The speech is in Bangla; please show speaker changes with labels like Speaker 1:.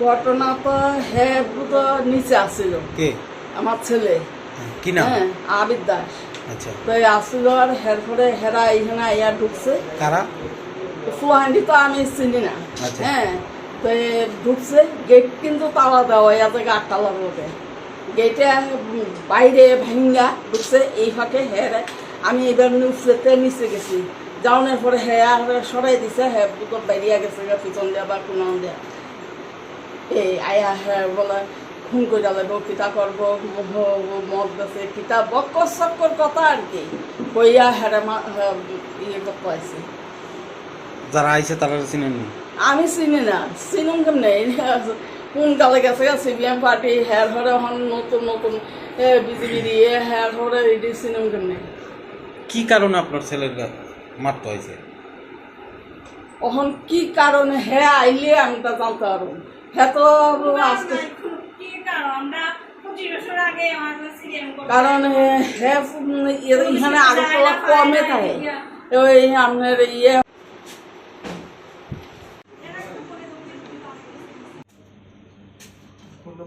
Speaker 1: ঘটনা তো হ্যাঁ তো নিচে আসছিল
Speaker 2: কে?
Speaker 1: আমার ছেলে।
Speaker 2: হ্যাঁ, কি নাম?
Speaker 1: দাস।
Speaker 2: আচ্ছা।
Speaker 1: তো এই আর হের পরে হেরা এইখানে আইয়া ঢুকছে।
Speaker 2: কারা?
Speaker 1: ফুহান্ডি তো আমি চিনি না।
Speaker 2: আচ্ছা।
Speaker 1: হ্যাঁ তো ঢুকছে গেট কিন্তু তালা দেওয়া ইয়া থেকে আটটালার মধ্যে গেটে বাইরে ভাঙ্গা ঢুকছে এই ফাঁকে হ্যাঁ আমি এবার নিউজতে নিচে গেছি। যাওয়ানোর পরে হ্যাঁ আর সরাই দিছে হ্যাঁ বুকর বাইরিয়া গেছে পিছন দেয়া বা কোনো দেয়া। এই আয়া হ্যাঁ বলে খুন করে লাগবো কিতা করব মদ গেছে কিতা বক্কর চক্কর কথা আর কি। কইয়া হ্যাঁ হ্যাঁ, ইয়ে করতে আছে
Speaker 2: যারা আইছে তারা চিনেননি
Speaker 1: আমি চিনি না। চিনুম কেমনে? কোন গালে গেছে? সিপিএম পার্টি হ্যার হরে হন নতুন নতুন বিজেপি দিয়ে হ্যার হরে এটি চিনুম কেমনে?
Speaker 2: কি কারণে আপনার ছেলের মারতে হয়েছে?
Speaker 1: এখন কি কারণে হ্যাঁ আইলে আমি তা জানতে পারব। হ্যাঁ তো আজকে কারণ? হ্যাঁ এখানে আগরতলা কমে থাকে। ওই আপনার ইয়ে।
Speaker 3: স্কুলটা